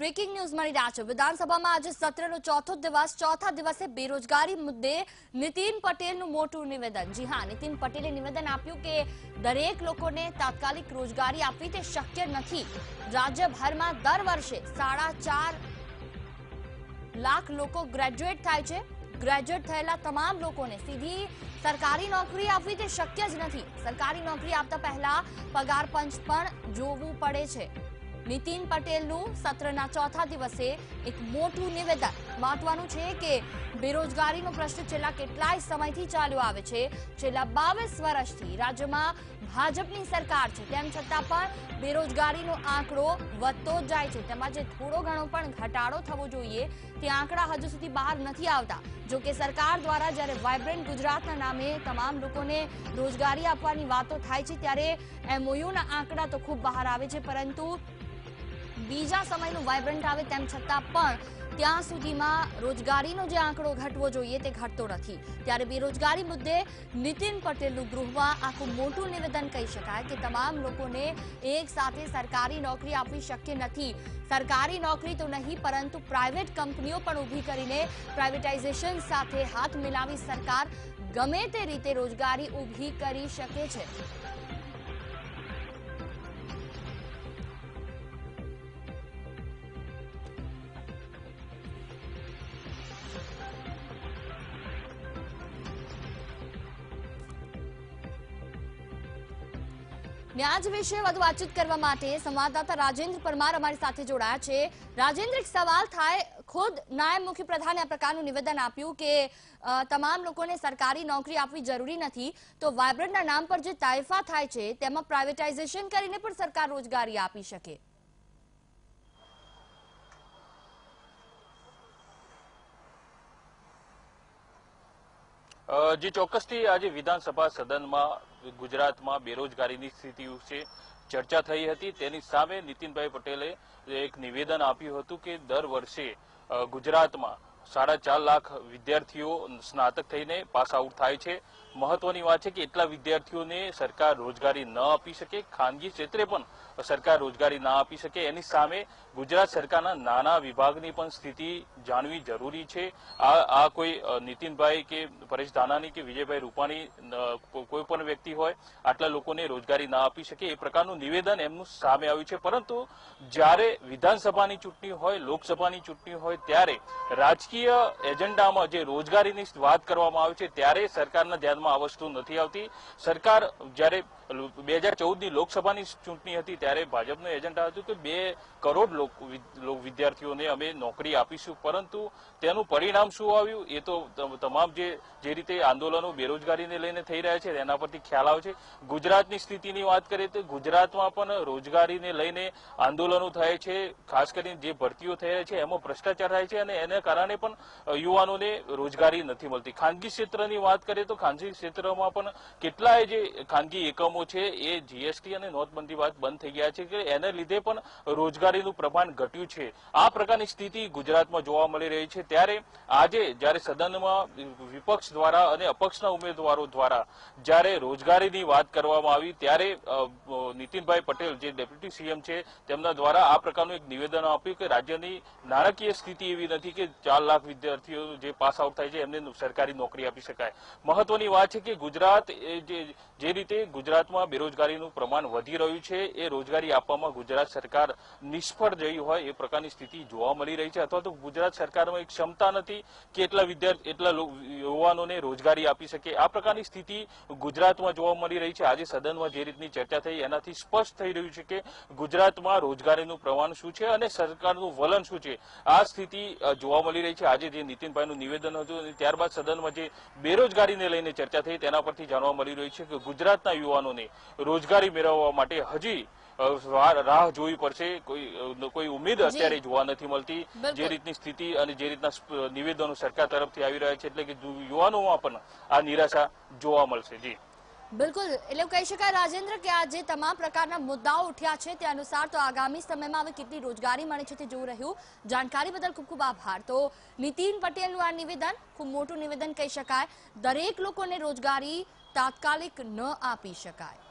Breaking news મળી રહ્યા છે. વિધાનસભામાં આજે સત્રનો ચોથો દિવસ, ચોથા દિવસે બેરોજગારી મુદ્દે નીતિન પટેલનું મોટું નિવેદન. જી હા, નીતિન પટેલે નિવેદન આપ્યું કે દરેક લોકોને તાત્કાલિક રોજગારી આપવી તે શક્ય નથી. રાજ્યભરમાં દર વર્ષે સાડા ચાર લાખ લોકો ગ્રેજ્યુએટ થાય છે. ગ્રેજ્યુએટ થયેલા તમામ લોકોને સીધી સરકારી નોકરી આપવી તે શક્ય જ નથી. સરકારી નોકરી આપતા પહેલા પગાર પંચ પણ જોવું પડે છે. નીતિન પટેલનું સત્રના ચોથા દિવસે એક મોટું નિવેદન મહત્વનું છે કે બેરોજગારીનો પ્રશ્ન છેલ્લા કેટલાય સમયથી ચાલ્યો આવે છે. છેલ્લા બાવીસ વર્ષથી રાજ્યમાં ભાજપની સરકાર છે. તેમ છતાં પણ બેરોજગારીનો આંકડો વધતો જ જાય છે. તેમાં જે થોડો ઘણો પણ ઘટાડો થવો જોઈએ તે આંકડા હજુ સુધી બહાર નથી આવતા. જો કે સરકાર દ્વારા જ્યારે વાઇબ્રન્ટ ગુજરાતના નામે તમામ લોકોને રોજગારી આપવાની વાતો થાય છે ત્યારે એમઓયુના આંકડા તો ખૂબ બહાર આવે છે. પરંતુ બીજા સમયનું વાઇબ્રન્ટ આવે તેમ છતાં પણ ત્યાં સુધીમાં રોજગારીનો જે આંકડો ઘટવો જોઈએ તે ઘટતો નથી. ત્યારે બેરોજગારી મુદ્દે નીતિન પટેલનું ગૃહમાં આખું મોટું નિવેદન કહી શકાય કે તમામ લોકોને એક સાથે સરકારી નોકરી આપવી શક્ય નથી. સરકારી નોકરી તો નહીં, પરંતુ પ્રાઇવેટ કંપનીઓ પણ ઊભી કરીને પ્રાઇવેટાઇઝેશન સાથે હાથ મિલાવી સરકાર ગમે તે રીતે રોજગારી ઊભી કરી શકે છે. ન્યાજ વિશે વધુ વાતચીત કરવા માટે સંવાદદાતા રાજેન્દ્ર પરમાર અમારી સાથે જોડાયા છે. રાજેન્દ્ર સવાલ થાય, ખુદ નાયબ મુખ્યપ્રધાને આ પ્રકારનું નિવેદન આપ્યું કે તમામ લોકોને સરકારી નોકરી આપવી જરૂરી નથી, તો વાયબ્રન્ટના નામ પર જે તાયફા થાય છે, તેમાં પ્રાઇવેટાઇઝેશન કરીને પણ સરકાર રોજગારી આપી શકે. જી, ચોક્કસથી આજે વિધાનસભા સદનમાં ગુજરાતમાં બેરોજગારીની સ્થિતિ વિશે ચર્ચા થઈ હતી. તેની સામે નીતિનભાઈ પટેલે એક નિવેદન આપ્યું હતું કે દર વર્ષે ગુજરાતમાં સાડા ચાર લાખ વિદ્યાર્થીઓ સ્નાતક થઈને પાસ આઉટ થાય છે. મહત્વની વાત છે કે એટલા વિદ્યાર્થીઓને સરકાર રોજગારી ન આપી શકે. ખાનગી ક્ષેત્રે પણ સરકાર રોજગારી ના આપી શકે. એની સામે ગુજરાત સરકારના નાના વિભાગની પણ સ્થિતિ જાણવી જરૂરી છે. આ આ કોઈ નીતિનભાઈ કે પરેશ ધાનાની કે વિજયભાઈ રૂપાણી કોઈ પણ વ્યક્તિ હોય, આટલા લોકોને રોજગારી ના આપી શકે. એ પ્રકારનું નિવેદન એમનું સામે આવ્યું છે. પરંતુ જ્યારે વિધાનસભાની ચૂંટણી હોય, લોકસભાની ચૂંટણી હોય, ત્યારે રાજકીય એજન્ડામાં જે રોજગારીની વાત કરવામાં આવે છે, ત્યારે સરકારના ધ્યાનમાં આ વસ્તુ નથી આવતી. સરકાર જ્યારે બે હજાર ચૌદની લોકસભાની ચૂંટણી હતી ત્યારે ભાજપનું એજન્ડા હતું કે બે કરોડ વિદ્યાર્થીઓને અમે નોકરી આપીશું. પરંતુ તેનું પરિણામ શું આવ્યું? એ તો તમામ જે રીતે આંદોલનો બેરોજગારીને લઈને થઈ રહ્યા છે, તેના પરથી ખ્યાલ આવે છે. ગુજરાતની સ્થિતિની વાત કરીએ તો ગુજરાતમાં પણ રોજગારીને લઈને આંદોલનો થાય છે. ખાસ કરીને જે ભરતીઓ થઈ રહી છે, એમાં ભ્રષ્ટાચાર થાય છે અને એના કારણે પણ યુવાનોને રોજગારી નથી મળતી. ખાનગી ક્ષેત્રની વાત કરીએ તો ખાનગી ક્ષેત્રમાં પણ કેટલાય જે ખાનગી એકમો છે એ જીએસટી અને નોટબંધી બાદ બંધ થઈ ગયા છે કે એને લીધે પણ રોજગારીનું પ્રમાણ ઘટ્યું છે. આ પ્રકારની સ્થિતિ ગુજરાતમાં જોવા મળી રહી છે. ત્યારે આજે જ્યારે સદનમાં વિપક્ષ દ્વારા અને અપક્ષના ઉમેદવારો દ્વારા જ્યારે રોજગારીની વાત કરવામાં આવી, ત્યારે નીતિનભાઈ પટેલ જે ડેપ્યુટી સીએમ છે, તેમના દ્વારા આ પ્રકારનું એક નિવેદન આપ્યું કે રાજ્યની નાણાકીય સ્થિતિ એવી નથી કે ચાર લાખ વિદ્યાર્થીઓ જે પાસ આઉટ થાય છે, એમને સરકારી નોકરી આપી શકાય. મહત્વની વાત છે કે ગુજરાત જે રીતે રીતે ગુજરાતમાં બેરોજગારીનું પ્રમાણ વધી રહ્યું છે. એ રોજગારી આપવામાં ગુજરાત સરકાર નિષ્ફળ જઈ હોય એ પ્રકારની સ્થિતિ જોવા મળી રહી છે. અથવા તો ગુજરાત સરકારમાં એક ક્ષમતા નથી કે એટલા વિદ્યાર્થી, એટલા યુવાનોને રોજગારી આપી શકે. આ પ્રકારની સ્થિતિ ગુજરાતમાં જોવા મળી રહી છે. આજે સદનમાં જે રીતની ચર્ચા થઈ એનાથી સ્પષ્ટ થઈ રહ્યું છે કે ગુજરાતમાં રોજગારીનું પ્રમાણ શું છે અને સરકારનું વલણ શું છે. આ સ્થિતિ જોવા મળી રહી છે. આજે જે નીતિનભાઈનું નિવેદન હતું ત્યારબાદ સદનમાં જે બેરોજગારીને લઈને ચર્ચા થઈ તેના પરથી જાણવા મળી રહ્યું છે કે ગુજરાતના યુવાનોને રોજગારી મેળવવા માટે હજી રાહ જોવી પડશે. કોઈ કોઈ ઉમેદ અત્યારે જોવા નથી મળતી. જે રીતની સ્થિતિ અને જે રીતના નિવેદનો સરકાર તરફથી આવી રહ્યા છે એટલે કે યુવાનોમાં પણ આ નિરાશા જોવા મળશે. જી. બિલકુલ. એટલે કહી શકાય રાજેન્દ્ર કે આ જે તમામ પ્રકારના મુદ્દાઓ ઉઠ્યા છે તે અનુસાર તો આગામી સમયમાં હવે કેટલી રોજગારી મળે છે તે જોવું રહ્યું. જાણકારી બદલ ખૂબ ખૂબ આભાર. તો નીતિન પટેલનું આ નિવેદન ખૂબ મોટું નિવેદન કહી શકાય. દરેક લોકોને રોજગારી તાત્કાલિક ન આપી શકાય.